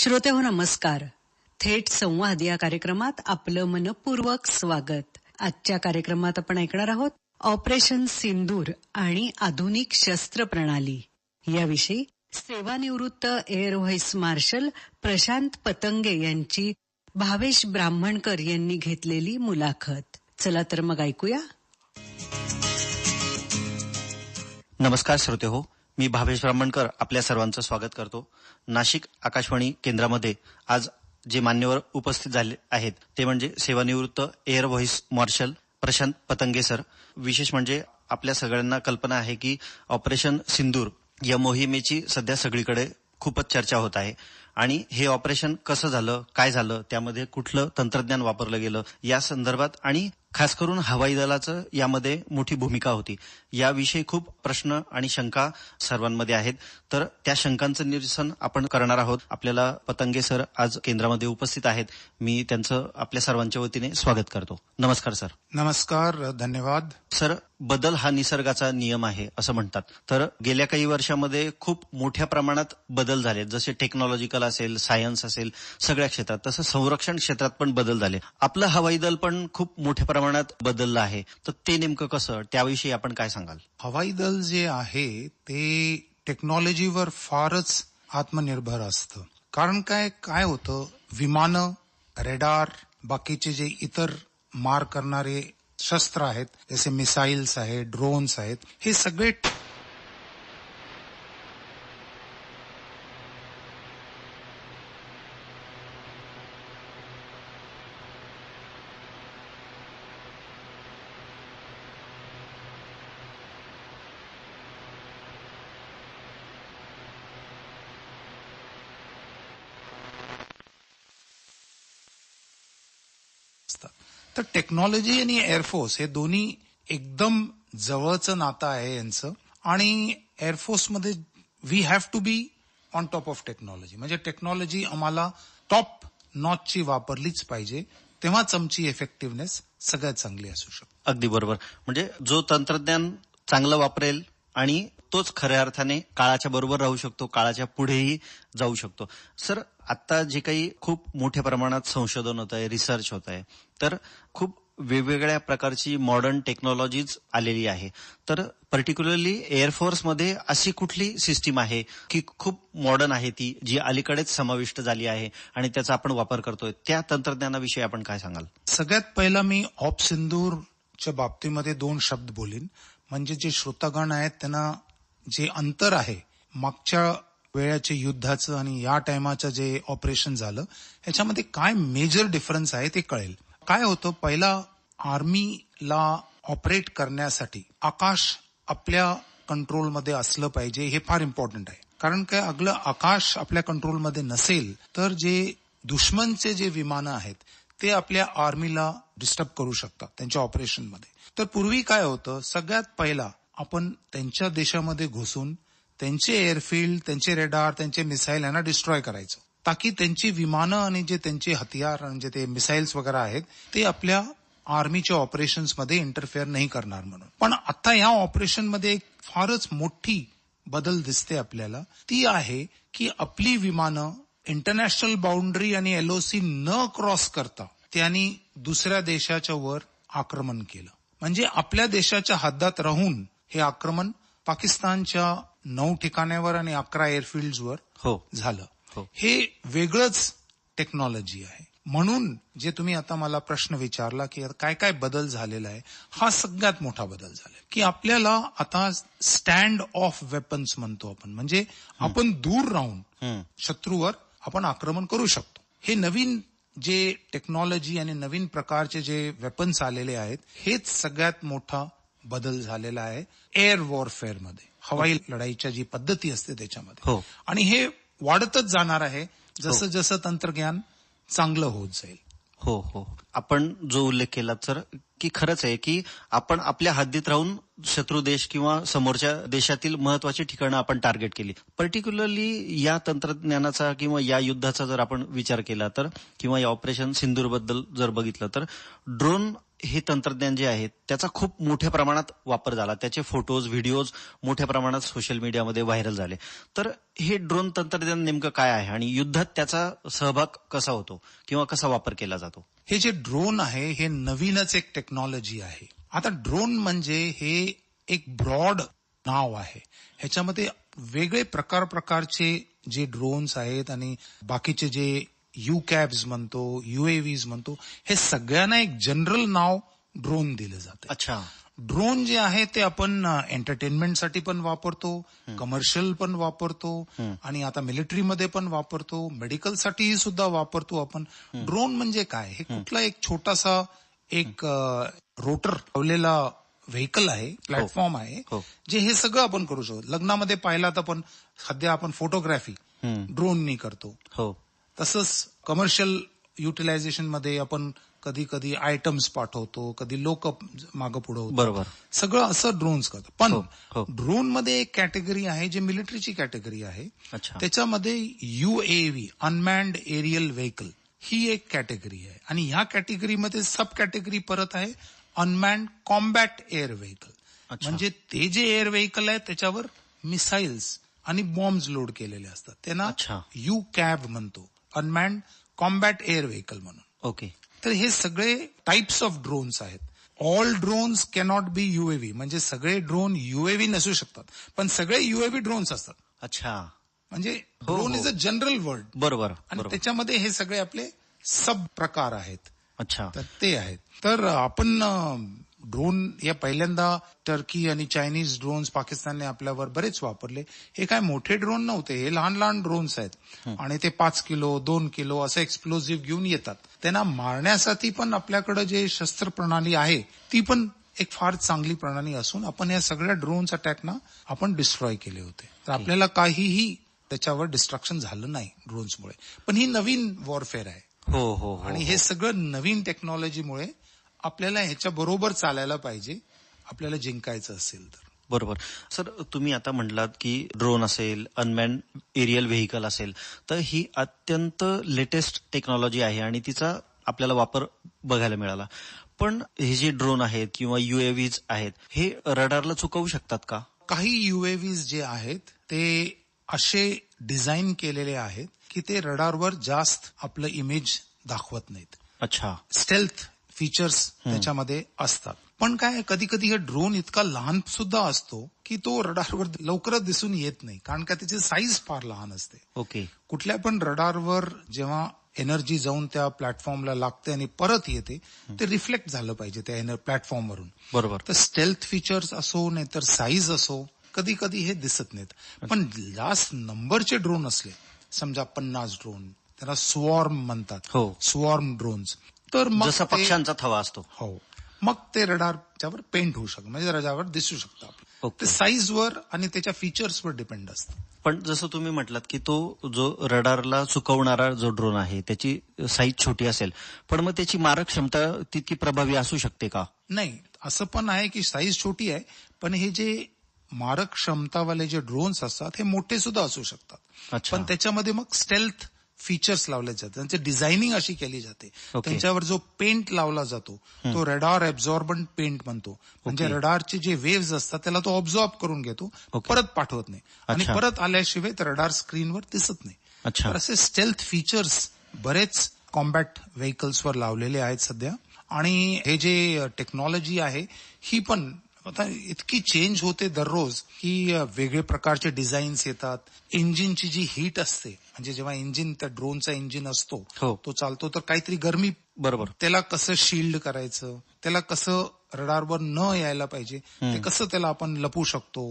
श्रोते हो नमस्कार. थेट संवाद या कार्यक्रमात आपलं मनपूर्वक स्वागत. आजच्या कार्यक्रमात आपण ऐकणार आहोत ऑपरेशन सिंदूर आणि आधुनिक शस्त्र प्रणाली याविषयी सेवानिवृत्त air vice marshal Prashant Patange यांची भावेश ब्राह्मणकर यांनी घेतलेली मुलाखत. चला तर मग ऐकूया. नमस्कार श्रोते हो. मी भावेश ब्राह्मणकर आपल्या सर्वांचं स्वागत करतो. नाशिक आकाशवाणी केंद्रामध्ये आज जे मान्यवर उपस्थित झाले आहेत ते म्हणजे सेवानिवृत्त air vice marshal Prashant Patange sir. विशेष म्हणजे आपल्या सगळ्यांना कल्पना आहे की ऑपरेशन सिंदूर या मोहिमेची सध्या सगळीकडे खूपच चर्चा होत आहे. आणि हे ऑपरेशन कसं झालं काय झालं त्यामध्ये कुठलं तंत्रज्ञान वापरलं गेलं या संदर्भात आणि खास करून हवाई दलाचं यामध्ये मोठी भूमिका होती. याविषयी खूप प्रश्न आणि शंका सर्वांमध्ये आहेत. तर त्या शंकांचं निरसन आपण करणार आहोत. आपल्याला पतंगे सर आज केंद्रामध्ये उपस्थित आहेत. मी त्यांचं आपल्या सर्वांच्या वतीने स्वागत करतो. नमस्कार सर. नमस्कार धन्यवाद. सर बदल हा निसर्गाचा नियम आहे असं म्हणतात. तर गेल्या काही वर्षामध्ये खूप मोठ्या प्रमाणात बदल झाले. जसे टेक्नॉलॉजिकल असेल सायन्स असेल सगळ्या क्षेत्रात. तसं संरक्षण क्षेत्रात पण बदल झाले. आपलं हवाई दल पण खूप मोठ्या प्रमाणात बदललं आहे. तर ते नेमकं कसं? त्याविषयी आपण काय सांगाल? हवाई दल जे आहे ते टेक्नॉलॉजीवर फारच आत्मनिर्भर असतं. कारण काय काय होतं? विमानं रेडार बाकीचे जे इतर मार करणारे शस्त्र आहेत जसे मिसाईल्स आहेत ड्रोन्स आहेत हे सगळे असतात तर टेक्नॉलॉजी आणि एअरफोर्स हे दोन्ही एकदम जवळचं नातं आहे यांचं. आणि एअरफोर्समध्ये we have to be on top of technology म्हणजे टेक्नॉलॉजी आम्हाला टॉप नॉचची वापरलीच पाहिजे. तेव्हाच आमची इफेक्टिव्हनेस सगळ्यात चांगली असू शकते. अगदी बरोबर. म्हणजे जो तंत्रज्ञान चांगलं वापरेल आणि तोच खऱ्या अर्थाने काळाच्या बरोबर राहू शकतो काळाच्या पुढेही जाऊ शकतो. सर आता जे काही खूप मोठ्या प्रमाणात संशोधन होत आहे रिसर्च होत आहे तर खूप वेगवेगळ्या प्रकारची मॉडर्न टेक्नॉलॉजीज आलेली आहे. तर पर्टिक्युलरली एअरफोर्समध्ये अशी कुठली सिस्टीम आहे की खूप मॉडर्न आहे ती जी अलीकडेच समाविष्ट झाली आहे आणि त्याचा आपण वापर करतोय? त्या तंत्रज्ञानाविषयी आपण काय सांगाल? सगळ्यात पहिला मी ऑप सिंदूरच्या बाबतीमध्ये दोन शब्द बोलीन. म्हणजे जे श्रोतागण आहेत त्यांना जे अंतर आहे मागच्या वेळाचे युद्धाचं आणि या टायमाचं जे ऑपरेशन झालं ह्याच्यामध्ये काय मेजर डिफरन्स आहे ते कळेल. काय होतं पहिला आर्मीला ऑपरेट करण्यासाठी आकाश आपल्या कंट्रोलमध्ये असलं पाहिजे हे फार इम्पॉर्टंट आहे. कारण काय अगलं आकाश आपल्या कंट्रोलमध्ये नसेल तर जे दुश्मनचे जे विमानं आहेत ते आपल्या आर्मीला डिस्टर्ब करू शकतात त्यांच्या ऑपरेशनमध्ये तर पूर्वी काय होतं सगळ्यात पहिला आपण त्यांच्या देशामध्ये घुसून त्यांचे एअरफील्ड त्यांचे रेडार त्यांचे मिसाईल यांना डिस्ट्रॉय करायचं. ताकी त्यांची विमानं आणि जे त्यांचे हतियार म्हणजे ते मिसाईल्स वगैरे आहेत ते आपल्या आर्मीच्या ऑपरेशन्समध्ये इंटरफेअर नाही करणार म्हणून. पण आता या ऑपरेशनमध्ये एक फारच मोठी बदल दिसते आपल्याला. ती आहे की आपली विमानं इंटरनॅशनल बाउंड्री आणि एलओसी न क्रॉस करता त्यांनी दुसऱ्या देशाच्या वर आक्रमण केलं. म्हणजे आपल्या देशाच्या हद्दात राहून हे आक्रमण पाकिस्तानच्या नऊ ठिकाण्यावर आणि अकरा एअरफील्डवर हो. झालं. हो. हे वेगळंच टेक्नॉलॉजी आहे. म्हणून जे तुम्ही आता मला प्रश्न विचारला की काय काय बदल झालेला आहे हा सगळ्यात मोठा बदल झाला की आपल्याला आता स्टँड ऑफ वेपन्स म्हणतो आपण. म्हणजे आपण दूर राहून शत्रूवर आपण आक्रमण करू शकतो. हे नवीन जे टेक्नॉलॉजी आणि नवीन प्रकारचे जे वेपन्स आलेले आहेत हेच सगळ्यात मोठा बदल झालेला आहे एअर वॉरफेअरमध्ये. हवाई लढाईच्या जी पद्धती असते त्याच्यामध्ये. हो. आणि हे वाढतच जाणार आहे. जसं जसं तंत्रज्ञान चांगलं होत जाईल. हो हो. आपण जो उल्लेख केला तर की खरंच आहे की आपण आपल्या हद्दीत राहून शत्रू देश किंवा समोरच्या देशातील महत्वाची ठिकाणं आपण टार्गेट केली. पर्टिक्युलरली या तंत्रज्ञानाचा किंवा या युद्धाचा जर आपण विचार केला तर किंवा या ऑपरेशन सिंदूरबद्दल जर बघितलं तर ड्रोन हे तंत्रज्ञान जे आहे त्याचा खूप मोठ्या प्रमाणात वापर झाला. त्याचे फोटोज व्हिडिओज मोठ्या प्रमाणात सोशल मीडियामध्ये व्हायरल झाले. तर हे ड्रोन तंत्रज्ञान नेमकं काय आहे आणि युद्धात त्याचा सहभाग कसा होतो किंवा कसा वापर केला जातो? हे जे ड्रोन आहे हे नवीनच एक टेक्नॉलॉजी आहे. आता ड्रोन म्हणजे हे एक ब्रॉड नाव आहे. ह्याच्यामध्ये वेगळे प्रकार प्रकारचे जे ड्रोन्स आहेत आणि बाकीचे जे यू कॅब्स म्हणतो युएव्हीज म्हणतो हे सगळ्यांना एक जनरल नाव ड्रोन दिलं जातं अच्छा. ड्रोन जे आहे ते आपण एंटरटेनमेंटसाठी पण वापरतो कमर्शियल पण वापरतो आणि आता मिलिटरीमध्ये पण वापरतो मेडिकलसाठीही सुद्धा वापरतो आपण. ड्रोन म्हणजे काय? हे कुठला एक छोटासा एक रोटर लावलेला व्हेकल आहे प्लॅटफॉर्म आहे हो. जे हे सगळं आपण करू शकतो. लग्नामध्ये पाहिला तर पण सध्या आपण फोटोग्राफी ड्रोननी करतो. हो. तसंच कमर्शियल युटिलायझेशनमध्ये आपण कधी कधी आयटम्स पाठवतो कधी लोक मागं पुढे होतो बरोबर. सगळं असं ड्रोन्स करतात. पण हो, हो. ड्रोनमध्ये एक कॅटेगरी आहे जे मिलिटरीची कॅटेगरी आहे. अच्छा. त्याच्यामध्ये युएव्ही अनमॅन्ड एरियल व्हेकल ही एक कॅटेगरी आहे. आणि ह्या कॅटेगरीमध्ये सब कॅटेगरी परत आहे अनमॅन्ड कॉम्बॅट एअर व्हेकल. म्हणजे ते जे एअर व्हेकल आहे त्याच्यावर मिसाईल्स आणि बॉम्ब्स लोड केलेले असतात. त्यांना. यू कॅब म्हणतो. अनमॅन्ड कॉम्बॅट एअर व्हेकल म्हणून. ओके तर हे सगळे टाइप्स ऑफ ड्रोन्स आहेत. All drones cannot be UAV म्हणजे सगळे ड्रोन युएव्ही नसू शकतात. पण सगळे युएव्ही ड्रोन्स असतात. अच्छा. म्हणजे drone. Is a general word बरोबर आणि त्याच्यामध्ये हे सगळे आपले सब प्रकार आहेत. अच्छा. तर ते आहेत. तर आपण ड्रोन या पहिल्यांदा टर्की आणि चायनीज ड्रोन्स पाकिस्तानने आपल्यावर बरेच वापरले. हे काय मोठे ड्रोन नव्हते हे लहान लहान ड्रोन्स आहेत. आणि ते पाच किलो दोन किलो असं एक्सप्लोजिव्ह घेऊन येतात. त्यांना मारण्यासाठी पण आपल्याकडे जे शस्त्र प्रणाली आहे ती पण एक फार चांगली प्रणाली असून आपण या सगळ्या ड्रोन्स अटॅकना आपण डिस्ट्रॉय केले होते. तर आपल्याला काहीही त्याच्यावर डिस्ट्रक्शन झालं नाही ड्रोन्समुळे. पण ही नवीन वॉरफेअर आहे. हो हो हो आणि हे. सगळं नवीन टेक्नॉलॉजीमुळे आपल्याला ह्याच्या बरोबर चालायला पाहिजे आपल्याला जिंकायचं असेल तर. बरोबर. सर तुम्ही आता म्हटलात की ड्रोन असेल अनमॅन एरियल व्हेकल असेल तर ही अत्यंत लेटेस्ट टेक्नॉलॉजी आहे आणि तिचा आपल्याला वापर बघायला मिळाला. पण हे जे ड्रोन आहेत किंवा युएव्हीज आहेत हे रडारला चुकवू शकतात का? काही युएव्हीज जे आहेत ते असे डिझाईन केलेले आहेत की ते रडारवर जास्त आपलं इमेज दाखवत नाहीत. अच्छा. स्टेल्थ फीचर्स त्याच्यामध्ये असतात. पण काय कधी कधी हे ड्रोन इतका लहान सुद्धा असतो की तो रडारवर लवकरच दिसून येत नाही कारण का त्याची साईज फार लहान असते. ओके. कुठल्या पण रडारवर जेव्हा एनर्जी जाऊन त्या प्लॅटफॉर्मला लागते आणि परत येते ते रिफ्लेक्ट झालं पाहिजे त्या प्लॅटफॉर्मवरून बरोबर. तर स्टेल्थ फीचर्स असो नाहीतर साईज असो कधी कधी हे दिसत नाहीत. पण जास्त नंबरचे ड्रोन असले समजा पन्नास ड्रोन त्याला स्वॉर्म म्हणतात. हो. स्वॉर्म ड्रोन्स तर मग जसा पक्ष्यांचा थवा असतो. हो. मग ते रडारच्यावर पेंट होऊ शकतं. म्हणजे रडारवर दिसू शकतं ओके. ते साईजवर आणि त्याच्या फीचर्सवर डिपेंड असतं. पण जसं तुम्ही म्हटलात की तो जो रडारला चुकवणारा जो ड्रोन आहे त्याची साईज छोटी असेल. पण मग त्याची मारक क्षमता तितकी प्रभावी असू शकते का? नाही. असं पण आहे की साईज छोटी आहे पण हे जे मारक क्षमतावाले जे ड्रोन्स असतात हे मोठे सुद्धा असू शकतात. पण त्याच्यामध्ये मग स्टेल्थ फीचर्स लावले जातात. त्यांची डिझायनिंग अशी केली जाते. त्यांच्यावर जो पेंट लावला जातो तो रडार ऍब्झॉर्बंट पेंट म्हणतो. म्हणजे. रडारचे जे वेव्स असतात त्याला तो ऑब्झॉर्ब करून घेतो. परत पाठवत नाही. आणि. परत आल्याशिवाय रडार स्क्रीनवर दिसत नाही. असे स्टेल्थ फीचर्स बरेच कॉम्बॅट व्हेकल्सवर लावलेले आहेत सध्या. आणि हे जे टेक्नॉलॉजी आहे ही पण आता इतकी चेंज होते दररोज की वेगळे प्रकारचे डिझाईन्स येतात. इंजिनची जी हीट असते म्हणजे जेव्हा इंजिन त्या ड्रोनचा इंजिन असतो हो. तो चालतो तर काहीतरी गरमी बरोबर. त्याला कसं शिल्ड करायचं त्याला कसं रडारवर न यायला पाहिजे ते कसं त्याला आपण लपू शकतो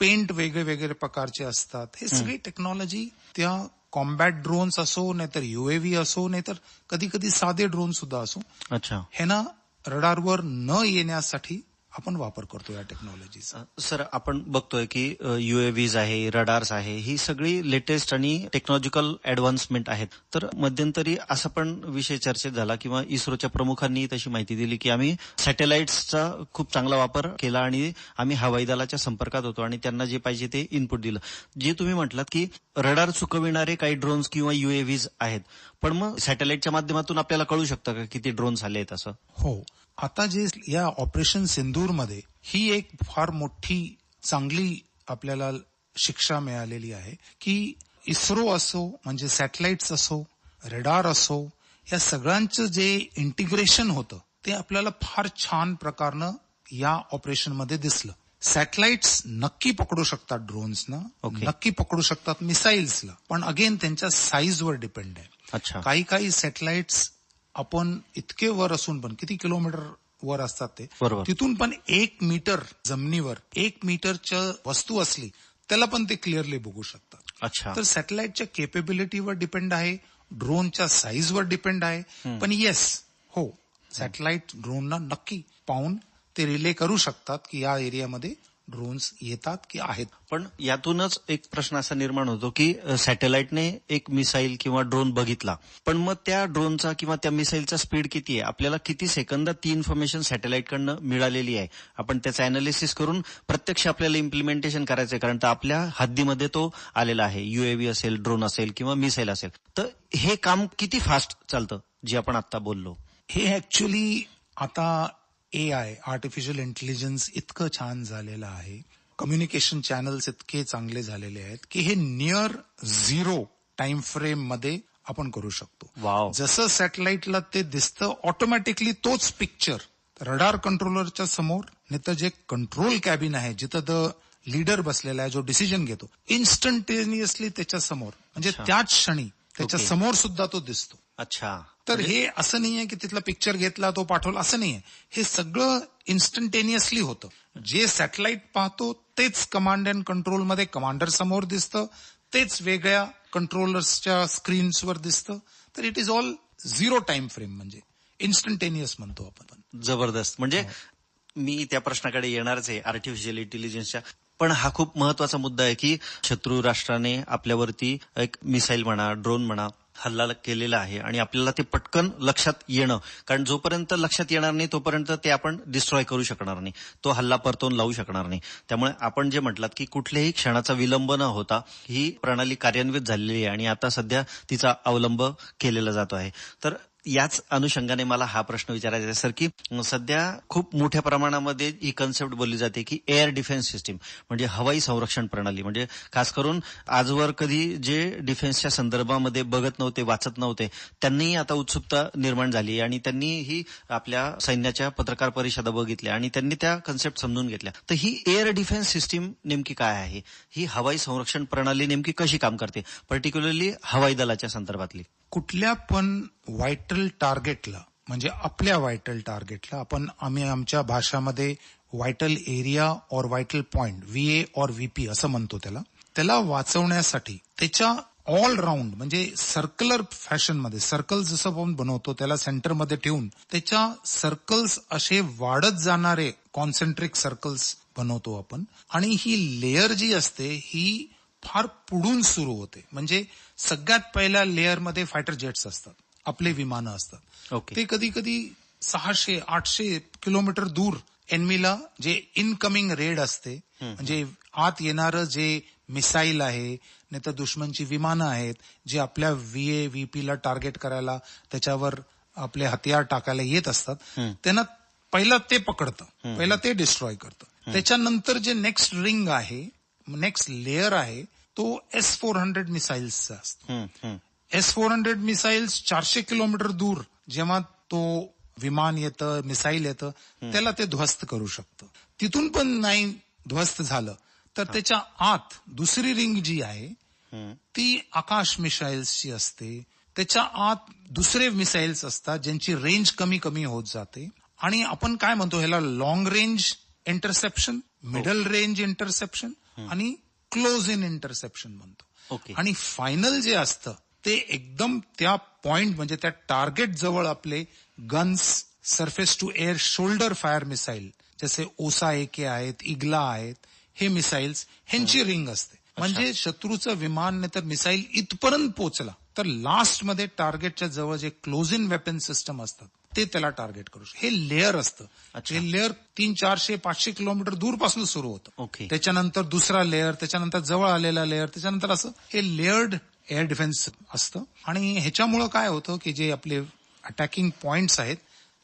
पेंट वेगळे वेगळे प्रकारचे असतात हे सगळी टेक्नॉलॉजी त्या कॉम्बॅट ड्रोन्स असो नाहीतर युएव्ही असो नाहीतर कधी कधी साधे ड्रोन सुद्धा असो अच्छा. हे ना रडारवर न येण्यासाठी आपण वापर करतो या टेक्नॉलॉजीचा सर आपण बघतोय की युएव्हीज आहे रडार्स आहे ही सगळी लेटेस्ट आणि टेक्नॉलॉजिकल ऍडव्हान्समेंट आहेत. तर मध्यंतरी असा पण विषय चर्चेत झाला किंवा इस्रोच्या प्रमुखांनी तशी माहिती दिली की आम्ही सॅटेलाइट्सचा खूप चांगला वापर केला आणि आम्ही हवाई दलाच्या संपर्कात होतो आणि त्यांना जे पाहिजे ते इनपुट दिलं. जे तुम्ही म्हटलात की रडार चुकविणारे काही ड्रोन्स किंवा युएव्हीज आहेत. पण मग सॅटेलाइटच्या माध्यमातून आपल्याला कळू शकतं का किती ड्रोन्स आले आहेत असं? हो. आता जे या ऑपरेशन सिंदूरमध्ये ही एक फार मोठी चांगली आपल्याला शिक्षा मिळालेली आहे की इस्रो असो म्हणजे सॅटेलाइट्स असो रेडार असो या सगळ्यांचं जे इंटिग्रेशन होतं ते आपल्याला फार छान प्रकारनं या ऑपरेशनमध्ये दिसलं. सॅटेलाइट्स नक्की पकडू शकतात ड्रोन्सना Okay. नक्की पकडू शकतात मिसाईल्सला पण अगेन त्यांच्या साईजवर डिपेंड आहे. अच्छा. काही काही सॅटेलाइट्स आपण इतके वर असून पण किती किलोमीटर वर असतात ते. तिथून पण एक मीटर जमिनीवर एक मीटरच्या वस्तू असली त्याला पण ते क्लिअरली बघू शकतात. अच्छा. तर सॅटेलाइटच्या केपेबिलिटीवर डिपेंड आहे ड्रोनच्या साईजवर डिपेंड आहे. पण येस हो सॅटेलाइट ड्रोनला नक्की पाहून ते रिले करू शकतात की या एरियामध्ये ड्रोन्स येतात की आहेत? पण यातूनच एक प्रश्न असा निर्माण होतो की सॅटेलाइटने एक मिसाईल किंवा ड्रोन बघितला. पण मग त्या ड्रोनचा किंवा त्या मिसाईलचा स्पीड किती आहे? आपल्याला किती सेकंदात ती इन्फॉर्मेशन सॅटेलाइटकडनं मिळालेली आहे? आपण त्याचं अनालिसिस करून प्रत्यक्ष आपल्याला इम्प्लिमेंटेशन करायचं आहे. कारण तर आपल्या हद्दीमध्ये तो आलेला आहे. युएव्ही असेल ड्रोन असेल किंवा मिसाईल असेल. तर हे काम किती फास्ट चालतं जे आपण आता बोललो? हे ऍक्च्युली आता ए आय आर्टिफिशियल इंटेलिजन्स इतकं छान झालेलं आहे. कम्युनिकेशन चॅनल्स इतके चांगले झालेले आहेत की हे नियर झिरो टाइम फ्रेममध्ये आपण करू शकतो. वाव जसं सॅटेलाइटला ते दिसतं ऑटोमॅटिकली तोच पिक्चर रडार कंट्रोलरच्या समोर नाही तर जे कंट्रोल कॅबिन आहे जिथं द लीडर बसलेला आहे जो डिसिजन घेतो इन्स्टंटेनियसली त्याच्यासमोर. म्हणजे त्याच क्षणी त्याच्या. समोर सुद्धा तो दिसतो. अच्छा. तर हे असं नाहीये की तिथला पिक्चर घेतला तो पाठवला असं नाहीये. हे सगळं इन्स्टंटेनियसली होतं. जे सॅटेलाइट पाहतो तेच कमांड अँड कंट्रोलमध्ये कमांडर समोर दिसतं तेच वेगळ्या कंट्रोलर्सच्या स्क्रीन्सवर दिसतं. तर it is all zero time frame म्हणजे इन्स्टंटेनियस म्हणतो आपण. जबरदस्त. म्हणजे मी त्या प्रश्नाकडे येणारच आहे आर्टिफिशियल इंटेलिजन्सच्या पण हा खूप महत्त्वाचा मुद्दा आहे की शत्रू राष्ट्राने आपल्यावरती एक मिसाईल म्हणा ड्रोन म्हणा हल्ला केलेला आहे आणि आपल्याला ते पटकन लक्षात येणं. कारण जोपर्यंत लक्षात येणार नाही तोपर्यंत ते आपण डिस्ट्रॉय करू शकणार नाही. तो हल्ला परतवून लावू शकणार नाही. त्यामुळे आपण जे म्हटलात की कुठल्याही क्षणाचा विलंब न होता ही प्रणाली कार्यान्वित झालेली आहे आणि आता सध्या तिचा अवलंब केलेला जातो आहे. तर याच अनुषंगाने मला हा प्रश्न विचारायचा आहे. सर की सध्या खूप मोठ्या प्रमाणामध्ये ही कन्सेप्ट बोलली जाते की एअर डिफेन्स सिस्टीम म्हणजे हवाई संरक्षण प्रणाली. म्हणजे खास करून आजवर कधी जे डिफेन्सच्या संदर्भामध्ये बघत नव्हते वाचत नव्हते त्यांनीही आता उत्सुकता निर्माण झाली आणि त्यांनी ही आपल्या सैन्याच्या पत्रकार परिषदा बघितल्या आणि त्यांनी त्या कन्सेप्ट समजून घेतल्या. तर ही एअर डिफेन्स सिस्टीम नेमकी काय आहे? ही हवाई संरक्षण प्रणाली नेमकी कशी काम करते? पर्टिक्युलरली हवाई दलाच्या संदर्भातली. कुठल्या पण व्हायटल टार्गेटला म्हणजे आपल्या व्हायटल टार्गेटला आपण आम्ही आमच्या भाषामध्ये व्हायटल एरिया और व्हायटल पॉइंट व्हीए और व्हीपी असं म्हणतो त्याला त्याला वाचवण्यासाठी त्याच्या ऑल राऊंड म्हणजे सर्कलर फॅशनमध्ये सर्कल जसं आपण बनवतो त्याला सेंटरमध्ये ठेवून त्याच्या सर्कल्स असे वाढत जाणारे कॉन्सन्ट्रिक सर्कल्स बनवतो आपण. आणि ही लेअर जी असते ही फार पुढून सुरू होते. म्हणजे सगळ्यात पहिल्या लेअरमध्ये फायटर जेट्स असतात. आपले विमानं असतात. ओके ते कधी कधी सहाशे आठशे किलोमीटर दूर एनमीला जे इनकमिंग रेड असते म्हणजे आत येणारं जे मिसाईल आहे नाही तर दुश्मनची विमानं आहेत जे आपल्या व्हीए व्हीपीला टार्गेट करायला त्याच्यावर आपले हतियार टाकायला येत असतात त्यांना पहिला ते पकडतं. पहिला ते डिस्ट्रॉय करतं. त्याच्यानंतर जे नेक्स्ट रिंग आहे नेक्स्ट लेअर आहे तो एस फोर हंड्रेड मिसाईल्सचा असतो. एस फोर हंड्रेड मिसाईल्स चारशे किलोमीटर दूर जेव्हा तो विमान येतं मिसाईल येतं त्याला ते ध्वस्त करू शकतं. तिथून पण नाही ध्वस्त झालं तर त्याच्या आत दुसरी रिंग जी आहे. ती आकाश मिसाईल्सची असते. त्याच्या आत दुसरे मिसाईल्स असतात ज्यांची रेंज कमी कमी होत जाते. आणि आपण काय म्हणतो ह्याला long range interception middle range interception आणि क्लोज इन इंटरसेप्शन म्हणतो. ओके आणि फायनल जे असतं ते एकदम त्या पॉइंट म्हणजे त्या टार्गेट जवळ आपले guns surface to air shoulder fire missile जसे ओसा एके आहेत इग्ला आहेत हे मिसाईल्स ह्यांची रिंग असते. म्हणजे शत्रूचं विमान तर मिसाईल इथपर्यंत पोहोचला. तर लास्टमध्ये टार्गेटच्या जवळ जे क्लोज इन वेपन सिस्टम असतात ते त्याला टार्गेट करू शकतो. हे लेअर असतं. हे लेअर तीन चारशे पाचशे किलोमीटर दूरपासून सुरू होतं. ओके. त्याच्यानंतर दुसरा लेअर त्याच्यानंतर जवळ आलेला लेअर त्याच्यानंतर असं हे लेअर्ड एअर डिफेन्स असतं. आणि ह्याच्यामुळं काय होतं की जे आपले अटॅकिंग पॉइंट्स आहेत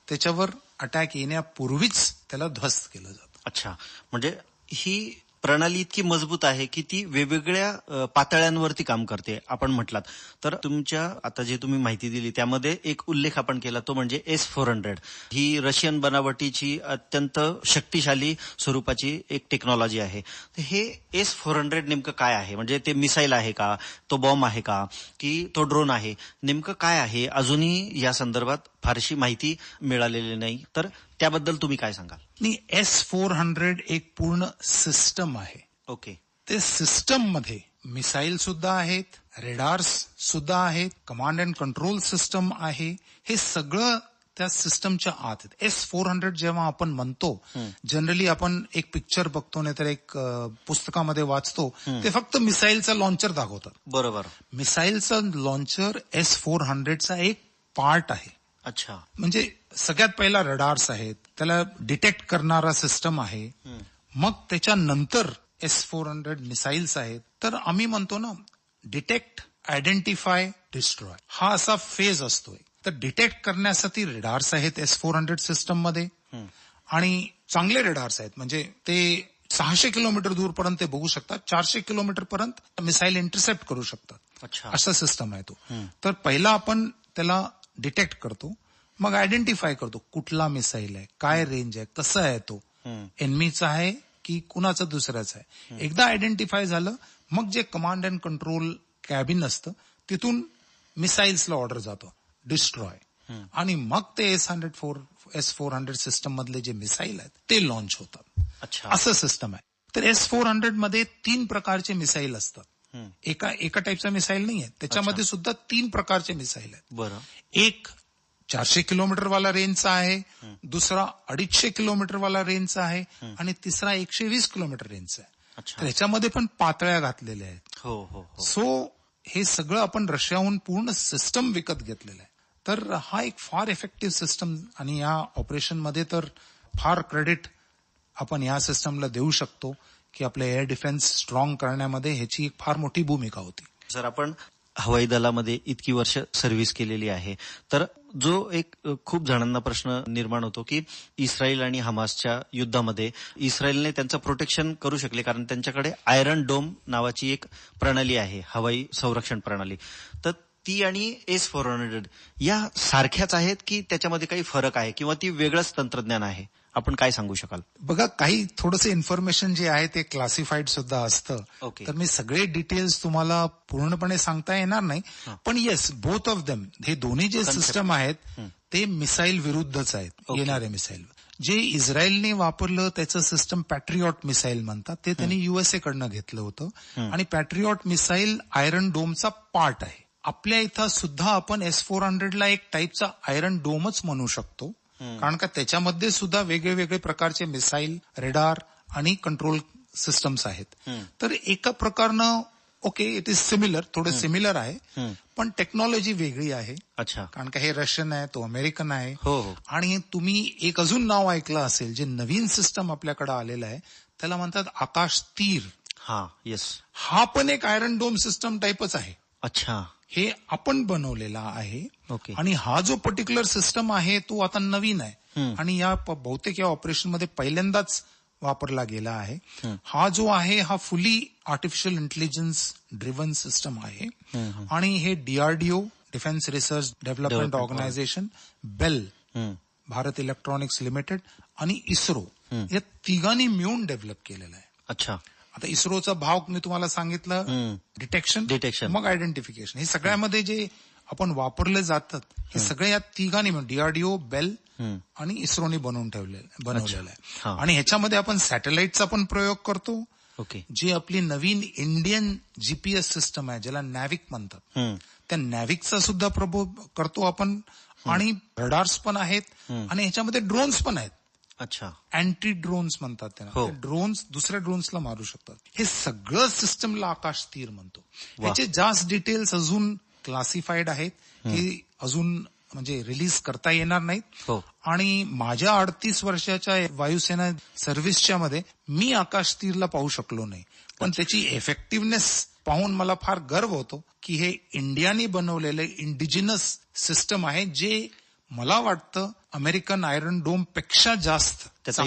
त्याच्यावर अटॅक येण्यापूर्वीच त्याला ध्वस्त केलं जातं. अच्छा. म्हणजे ही प्रणाली इतकी मजबूत आहे की ती वेगवेगळ्या पातळ्यांवरती काम करते आपण म्हटलात. तर तुमच्या आता जे तुम्ही माहिती दिली त्यामध्ये एक उल्लेख आपण केला तो म्हणजे एस फोर हंड्रेड ही रशियन बनावटीची अत्यंत शक्तिशाली स्वरूपाची एक टेक्नॉलॉजी आहे. तर हे एस फोर हंड्रेड नेमकं काय आहे? म्हणजे ते मिसाईल आहे का? तो बॉम्ब आहे का? की तो ड्रोन आहे? नेमकं काय आहे? अजूनही या संदर्भात फारशी माहिती मिळालेली नाही. तर त्याबद्दल तुम्ही काय सांगाल? आणि एस फोर हंड्रेड एक पूर्ण सिस्टम आहे. ओके. ते सिस्टममध्ये मिसाईल सुद्धा आहेत रेडार्स सुद्धा आहेत कमांड अँड कंट्रोल सिस्टम आहे. हे सगळं त्या सिस्टमच्या आत आहेत. एस फोर हंड्रेड जेव्हा आपण म्हणतो जनरली आपण एक पिक्चर बघतो नाही तर एक पुस्तकामध्ये वाचतो ते फक्त मिसाईलचा लॉन्चर दाखवतात. बरोबर. मिसाईलचा लॉन्चर एस फोर हंड्रेडचा एक पार्ट आहे. अच्छा. म्हणजे सगळ्यात पहिला रडार्स आहेत त्याला डिटेक्ट करणारा सिस्टम आहे मग त्याच्यानंतर एस फोर हंड्रेड मिसाईल्स आहेत. तर आम्ही म्हणतो ना डिटेक्ट आयडेंटिफाय डिस्ट्रॉय. हा असा फेज असतोय. तर डिटेक्ट करण्यासाठी रेडार्स आहेत एस फोर हंड्रेड सिस्टममध्ये आणि चांगले रेडार्स आहेत. म्हणजे ते सहाशे किलोमीटर दूरपर्यंत ते बघू शकतात. चारशे किलोमीटर पर्यंत मिसाईल इंटरसेप्ट करू शकतात. अच्छा. असा सिस्टम आहे तो. तर पहिला आपण त्याला डिटेक्ट करतो मग आयडेंटिफाय करतो कुठला मिसाईल आहे काय रेंज आहे कसं आहे तो? एनमीचा आहे की कुणाचा दुसऱ्याचा आहे? एकदा आयडेंटिफाय झालं मग जे कमांड अँड कंट्रोल कॅबिन असतं तिथून मिसाईल्सला ऑर्डर जातो डिस्ट्रॉय आणि मग ते S hundred four S four hundred system मधले जे मिसाईल आहेत ते लॉन्च होतात. अच्छा. असं सिस्टम आहे. तर एस फोर हंड्रेडमध्ये तीन प्रकारचे मिसाईल असतात. एका एका टाईपचा मिसाईल नाही आहे त्याच्यामध्ये सुद्धा तीन प्रकारचे मिसाईल आहेत. बरं. एक चारशे किलोमीटर वाला रेंजचा आहे दुसरा अडीचशे किलोमीटर वाला रेंजचा आहे आणि तिसरा एकशे वीस किलोमीटर रेंजचा आहे. ह्याच्यामध्ये पण पातळ्या घातलेल्या आहेत. हो हो हो. सो हे सगळं आपण रशियाहून पूर्ण सिस्टम विकत घेतलेलं आहे. तर हा एक फार इफेक्टिव्ह सिस्टम आणि या ऑपरेशनमध्ये तर फार क्रेडिट आपण या सिस्टमला देऊ शकतो. की आपलं एअर डिफेन्स स्ट्रॉंग करण्यामध्ये ह्याची एक फार मोठी भूमिका होती. सर आपण हवाई दलामध्ये इतकी वर्ष सर्व्हिस केलेली आहे तर जो एक खूप जणांना प्रश्न निर्माण होतो की इस्रायल आणि हमासच्या युद्धामध्ये इस्रायलने त्यांचं प्रोटेक्शन करू शकले कारण त्यांच्याकडे आयरन डोम नावाची एक प्रणाली आहे हवाई संरक्षण प्रणाली. तर ती आणि एस फोर हंड्रेड या सारख्याच आहेत की त्याच्यामध्ये काही फरक आहे किंवा ती वेगळंच तंत्रज्ञान आहे? आपण काय सांगू शकाल? बघा काही थोडंसं इन्फॉर्मेशन जे आहे ते क्लासिफाईड सुद्धा असतं. Okay. तर मी सगळे डिटेल्स तुम्हाला पूर्णपणे सांगता येणार नाही. पण येस बोथ ऑफ देम हे दोन्ही जे सिस्टम आहेत ते मिसाईल विरुद्धच आहेत. येणारे मिसाईल जे इस्रायलने वापरलं त्याचं सिस्टम पॅट्रियॉट मिसाईल म्हणतात. ते त्यांनी युएसए कडनं घेतलं होतं. आणि पॅट्रियॉट मिसाईल आयरन डोमचा पार्ट आहे. आपल्या इथं सुद्धा आपण एस फोर हंड्रेडला एक टाईपचा आयरन डोमच म्हणू शकतो. कारण का त्याच्यामध्ये सुद्धा वेगळे वेगळे प्रकारचे मिसाईल रेडार आणि कंट्रोल सिस्टम्स आहेत. तर एका प्रकारनं ओके इट इज सिमिलर थोडं सिमिलर आहे पण टेक्नॉलॉजी वेगळी आहे. अच्छा. कारण का हे रशियन आहे तो अमेरिकन आहे. हो हो. आणि तुम्ही एक अजून नाव ऐकलं असेल जे नवीन सिस्टम आपल्याकडे आलेलं आहे त्याला म्हणतात आकाश तीर. हा येस हा पण एक आयरन डोम सिस्टम टाईपच आहे. अच्छा. हे आपण बनवलेला आहे. ओके. आणि हा जो पर्टिक्युलर सिस्टम आहे तो आता नवीन आहे. आणि या बहुतेक या ऑपरेशनमध्ये पहिल्यांदाच वापरला गेला आहे. हा जो आहे हा fully artificial intelligence driven system आहे. आणि हे DRDO defence research development organisation BEL. Bharat electronics limited आणि इस्रो या तिघांनी मिळून डेव्हलप केलेला आहे. अच्छा. आता इस्रोचा भाव मी तुम्हाला सांगितलं. Detection Detection. मग आयडेंटिफिकेशन हे सगळ्यामध्ये जे आपण वापरले जातात हे सगळे या तिघांनी डीआरडीओ बेल आणि इस्रोनी बनवून ठेवले बनवलेलं. आहे. आणि ह्याच्यामध्ये आपण सॅटेलाइटचा पण प्रयोग करतो ओके. जी आपली नवीन इंडियन जीपीएस सिस्टम आहे ज्याला नॅविक म्हणतात. त्या नॅविकचा सुद्धा प्रभो करतो आपण आणि रडार्स पण आहेत आणि ह्याच्यामध्ये ड्रोन्स पण आहेत. अच्छा. अँटी ड्रोन्स म्हणतात हो. त्यांना ड्रोन्स दुसऱ्या ड्रोन्सला मारू शकतात. हे सगळं सिस्टमला आकाश तीर म्हणतो. ह्याचे जास्त डिटेल्स अजून क्लासिफाईड आहेत. की अजून म्हणजे रिलीज करता येणार नाहीत. हो. आणि माझ्या अडतीस वर्षाच्या वायुसेना सर्व्हिसच्या मध्ये मी आकाश तीरला पाहू शकलो नाही. पण त्याची इफेक्टिव्हनेस पाहून मला फार गर्व होतो की हे इंडियाने बनवलेले इंडिजिनस सिस्टम आहे जे मला वाटतं अमेरिकन आयरन डोमपेक्षा जास्त त्याचा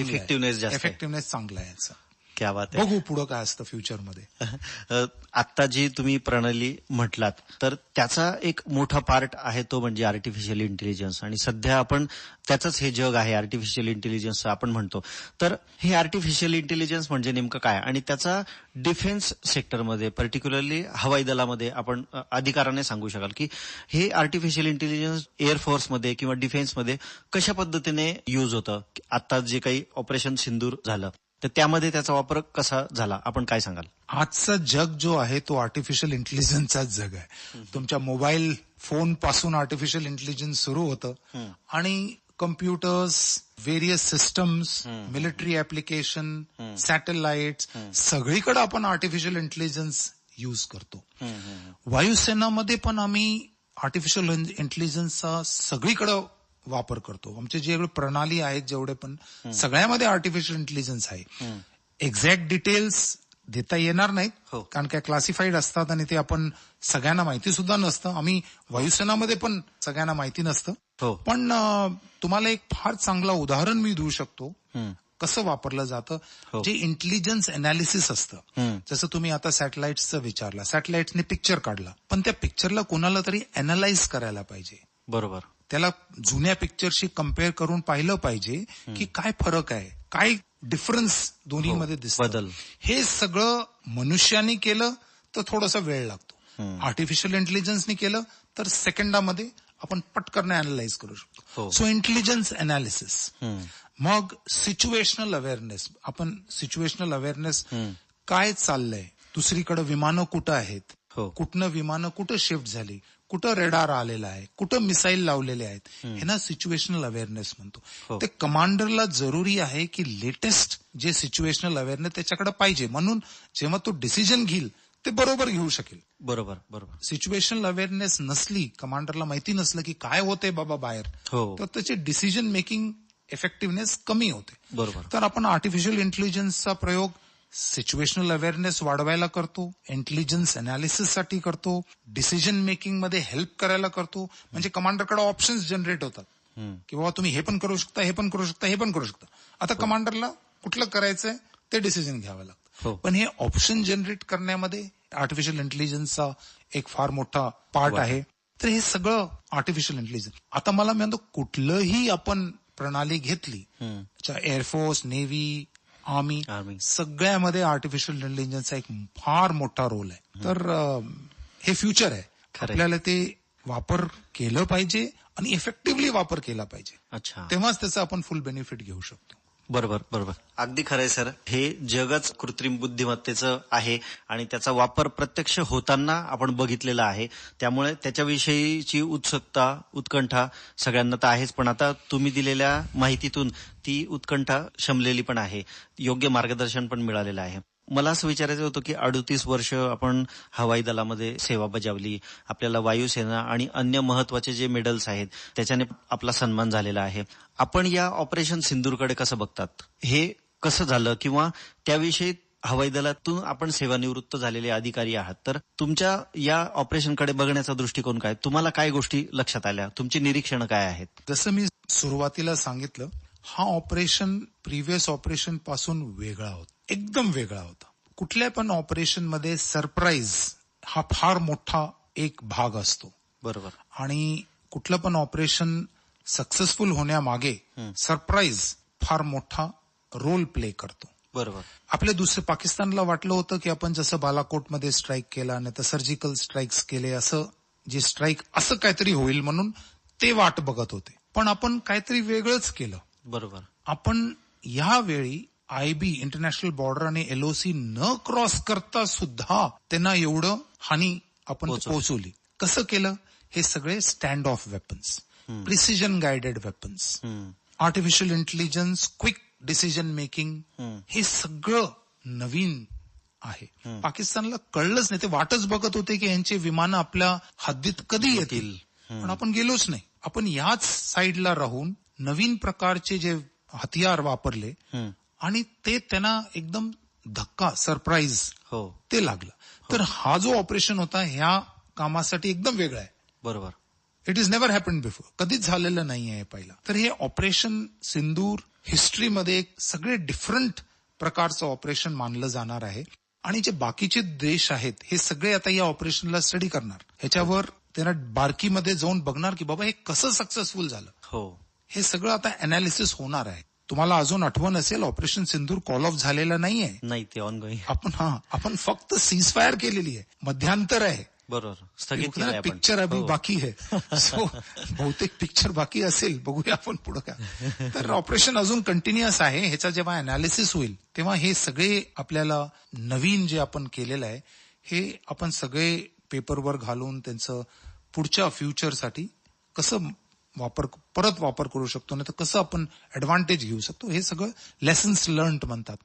आहे. इफेक्टिव्हनेस चांगला आहे याचा क्या बात आहे बघू पुढं काय असतं फ्युचरमध्ये. आता जी तुम्ही प्रणाली म्हटलात तर त्याचा एक मोठा पार्ट आहे तो म्हणजे आर्टिफिशियल इंटेलिजन्स आणि सध्या आपण त्याचंच हे जग आहे आर्टिफिशियल इंटेलिजन्स आपण म्हणतो. तर हे आर्टिफिशियल इंटेलिजन्स म्हणजे नेमकं काय? आणि त्याचा डिफेन्स सेक्टरमध्ये पर्टिक्युलरली हवाई दलामध्ये आपण अधिकाराने सांगू शकाल की हे आर्टिफिशियल इंटेलिजन्स एअरफोर्समध्ये किंवा डिफेन्समध्ये कशा पद्धतीने युज होतं? आता जे काही ऑपरेशन सिंदूर झालं तर त्यामध्ये त्याचा वापर कसा झाला? आपण काय सांगाल? आजचा जग जो आहे तो आर्टिफिशियल इंटेलिजन्सचाच जग आहे. तुमच्या मोबाईल फोनपासून आर्टिफिशियल इंटेलिजन्स सुरू होतं. आणि computers various systems military application satellite सगळीकडे आपण आर्टिफिशियल इंटेलिजन्स युज करतो. वायुसेनामध्ये पण आम्ही आर्टिफिशियल इंटेलिजन्सचा सगळीकडे वापर करतो. आमचे जे प्रणाली आहेत जेवढे पण सगळ्यामध्ये आर्टिफिशियल इंटेलिजन्स आहे. एक्झॅक्ट डिटेल्स देता येणार नाहीत हो. कारण काय क्लासिफाईड असतात आणि ते आपण सगळ्यांना माहिती सुद्धा नसतं. आम्ही वायुसेनामध्ये पण सगळ्यांना माहिती नसतं. हो. पण तुम्हाला एक फार चांगलं उदाहरण मी देऊ शकतो. कसं वापरलं जातं? हो. जे इंटेलिजन्स अनालिसिस असतं. जसं तुम्ही आता सॅटेलाइट्सचं विचारलं सॅटेलाइट्सने पिक्चर काढला पण त्या पिक्चरला कोणाला तरी अनालाइज करायला पाहिजे. बरोबर. त्याला जुन्या पिक्चरशी कंपेअर करून पाहिलं पाहिजे की काय फरक आहे काय डिफरन्स दोन्हीमध्ये दिसतो. हो, बदल. हे सगळं मनुष्याने केलं तर थोडासा वेळ लागतो. आर्टिफिशियल इंटेलिजन्सनी केलं तर सेकंदामध्ये आपण पटकन अनालाइज करू. शकतो. सो इंटेलिजन्स अनालिसिस मग सिच्युएशनल अवेअरनेस आपण सिच्युएशनल अवेअरनेस काय चाललंय? दुसरीकडे विमानं कुठं आहेत? हो. कुठनं विमानं कुठं शिफ्ट झाली? कुठं रेडार आलेला आहे कुठं मिसाईल लावलेले आहेत हे ना सिच्युएशनल अवेअरनेस हो. म्हणतो ते कमांडरला जरुरी आहे की लेटेस्ट जे सिच्युएशनल अवेअरनेस त्याच्याकडे पाहिजे म्हणून जेव्हा तो डिसिजन घेईल ते बरोबर घेऊ शकेल बरोबर बरोबर सिच्युएशनल अवेअरनेस नसली कमांडरला माहिती नसलं की काय होते बाबा बाहेर हो. तर त्याचे डिसिजन मेकिंग इफेक्टिव्हनेस कमी होते बरोबर. तर आपण आर्टिफिशियल इंटेलिजन्सचा प्रयोग सिच्युएशनल अवेअरनेस वाढवायला करतो इंटेलिजन्स अनालिसिससाठी करतो डिसिजन मेकिंगमध्ये हेल्प करायला करतो. म्हणजे कमांडरकडे ऑप्शन्स जनरेट होतात. की बाबा तुम्ही हे पण करू शकता हे पण करू शकता हे पण करू शकता. आता कमांडरला कुठलं करायचंय ते डिसिजन घ्यावं हो. लागतं पण हे ऑप्शन जनरेट करण्यामध्ये आर्टिफिशियल इंटेलिजन्सचा एक फार मोठा पार्ट आहे. तर हे सगळं आर्टिफिशियल इंटेलिजन्स आता मला म्हणतो कुठलंही आपण प्रणाली घेतली एअरफोर्स नेव्ही आर्मी. सगळ्यामध्ये आर्टिफिशियल इंटेलिजन्सचा एक फार मोठा रोल आहे. तर हे फ्युचर आहे. आपल्याला ते वापर केलं पाहिजे आणि इफेक्टिव्हली वापर केला पाहिजे. अच्छा. तेव्हाच त्याचा आपण फुल बेनिफिट घेऊ शकतो. बरोबर बरोबर. अगदी खरंय सर. हे जगच कृत्रिम बुद्धिमत्तेचं आहे आणि त्याचा वापर प्रत्यक्ष होताना आपण बघितलेला आहे. त्यामुळे त्याच्याविषयीची उत्सुकता उत्कंठा सगळ्यांना तर आहेच पण आता तुम्ही दिलेल्या माहितीतून ती उत्कंठा शमलेली पण आहे. योग्य मार्गदर्शन पण मिळालेलं आहे. मला असं विचारायचं होतं की अडतीस वर्ष आपण हवाई दलामध्ये सेवा बजावली आपल्याला वायुसेना आणि अन्य महत्त्वाचे जे मेडल्स आहेत त्याच्याने आपला सन्मान झालेला आहे. आपण या ऑपरेशन सिंदूरकडे कसं बघतात? हे कसं झालं? किंवा त्याविषयी हवाई दलातून आपण सेवानिवृत्त झालेले अधिकारी आहात. तर तुमच्या या ऑपरेशनकडे बघण्याचा दृष्टिकोन काय? तुम्हाला काय गोष्टी लक्षात आल्या? तुमची निरीक्षणं काय आहेत? जसं मी सुरुवातीला सांगितलं हा ऑपरेशन प्रिव्हियस ऑपरेशनपासून वेगळा होता. एकदम वेगळा होता. कुठल्या पण ऑपरेशनमध्ये सरप्राईज हा फार मोठा एक भाग असतो. बरोबर. आणि कुठलं पण ऑपरेशन सक्सेसफुल होण्यामागे सरप्राईज फार मोठा रोल प्ले करतो. बरोबर. आपल्या दुसरे पाकिस्तानला वाटलं होतं की आपण जसं बालाकोटमध्ये स्ट्राईक केला नाही तर सर्जिकल स्ट्राईक्स केले असं जे स्ट्राईक असं काहीतरी होईल म्हणून ते वाट बघत होते. पण आपण काहीतरी वेगळंच केलं. बरोबर. आपण यावेळी आयबी इंटरनॅशनल बॉर्डर आणि एलओसी न क्रॉस करता सुद्धा त्यांना एवढं हानी आपण पोहोचवली. कसं केलं? हे सगळे stand off weapons precision guided weapons artificial intelligence quick decision making हे सगळं नवीन आहे. पाकिस्तानला कळलंच नाही. ते वाटच बघत होते की यांचे विमानं आपल्या हद्दीत कधी येतील. पण आपण गेलोच नाही. आपण याच साईडला राहून नवीन प्रकारचे जे हतियार वापरले आणि ते त्यांना एकदम धक्का सरप्राईज हो. ते लागलं. तर हा जो ऑपरेशन होता ह्या कामासाठी एकदम वेगळा आहे. बरोबर. It is never happen before कधीच झालेलं नाही आहे पहिला. तर हे ऑपरेशन सिंदूर हिस्ट्रीमध्ये एक सगळे डिफरंट प्रकारचं ऑपरेशन मानलं जाणार आहे. आणि जे बाकीचे देश आहेत हे सगळे आता या ऑपरेशनला स्टडी करणार. ह्याच्यावर त्यांना बारकीमध्ये जाऊन बघणार की बाबा हे कसं सक्सेसफुल झालं. हो. हे सगळं आता अनालिसिस होणार आहे. तुम्हाला अजून आठवण असेल ऑपरेशन सिंदूर कॉल ऑफ झालेलं नाहीये. नाही ते ऑन आपण हा आपण फक्त सीज फायर केलेली आहे. मध्यांतर आहे. बरोबर. स्थगित पिक्चर अभी हो. बाकी आहे. सो बहुतेक पिक्चर बाकी असेल. बघूया आपण पुढं काय. तर ऑपरेशन अजून कंटिन्युअस आहे. ह्याचा जेव्हा अनालिसिस होईल तेव्हा हे सगळे आपल्याला नवीन जे आपण केलेलं आहे हे आपण सगळे पेपरवर घालून त्यांचं पुढच्या फ्युचरसाठी कसं वापर परत वापर करू शकतो नाही तर कसं आपण ऍडव्हान्टेज घेऊ शकतो? हे सगळं लेसन्स लर्न म्हणतात.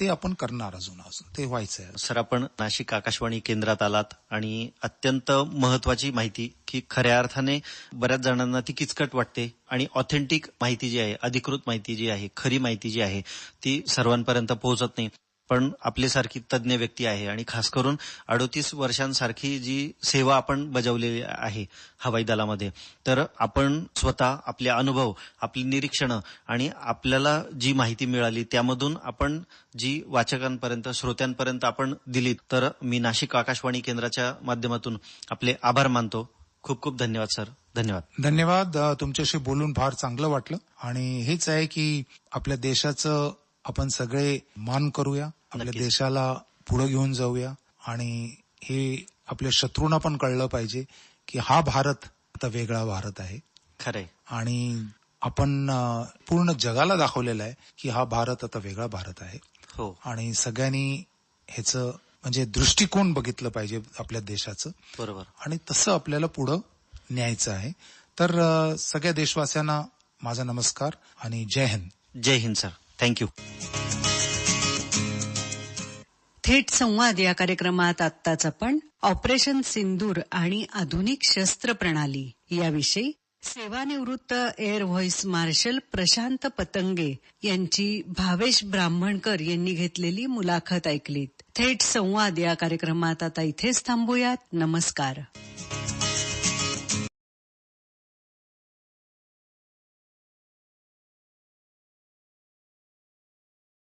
ते आपण करणार अजून अजून. ते व्हायचं आहे सर आपण नाशिक आकाशवाणी केंद्रात आलात आणि अत्यंत महत्वाची माहिती की खऱ्या अर्थाने बऱ्याच जणांना ती किचकट वाटते आणि ऑथेंटिक माहिती जी आहे अधिकृत माहिती जी आहे खरी माहिती जी आहे ती सर्वांपर्यंत पोहोचत नाही. पण आपल्यासारखी तज्ज्ञ व्यक्ती आहे आणि खास करून अडोतीस वर्षांसारखी जी सेवा आपण बजावलेली आहे हवाई दलामध्ये तर आपण स्वतः आपले अनुभव आपली निरीक्षणं आणि आपल्याला जी माहिती मिळाली त्यामधून आपण जी वाचकांपर्यंत श्रोत्यांपर्यंत आपण दिली तर मी नाशिक आकाशवाणी केंद्राच्या माध्यमातून आपले आभार मानतो. खूप खूप धन्यवाद सर. धन्यवाद. धन्यवाद. तुमच्याशी बोलून फार चांगलं वाटलं. आणि हेच आहे की आपल्या देशाचं आपण सगळे मान करूया आपल्या. देशाला पुढे घेऊन जाऊया आणि हे आपल्या शत्रूंना पण कळलं पाहिजे की हा भारत आता वेगळा भारत आहे. खरंय. आणि आपण पूर्ण जगाला दाखवलेलं आहे की हा भारत आता वेगळा भारत आहे. हो. आणि सगळ्यांनी ह्याचं म्हणजे दृष्टिकोन बघितलं पाहिजे आपल्या देशाचं. बरोबर. आणि तसं आपल्याला पुढं न्यायचं आहे. तर सगळ्या देशवासियांना माझा नमस्कार आणि जय हिंद. जय हिंद सर. थँक्यू थेट संवाद या कार्यक्रमात आत्ताच आपण ऑपरेशन सिंदूर आणि आधुनिक शस्त्र प्रणाली याविषयी सेवानिवृत्त air vice marshal Prashant Patange यांची भावेश ब्राह्मणकर यांनी घेतलेली मुलाखत ऐकलीत. थेट संवाद या कार्यक्रमात आता इथेच थांबूयात. नमस्कार.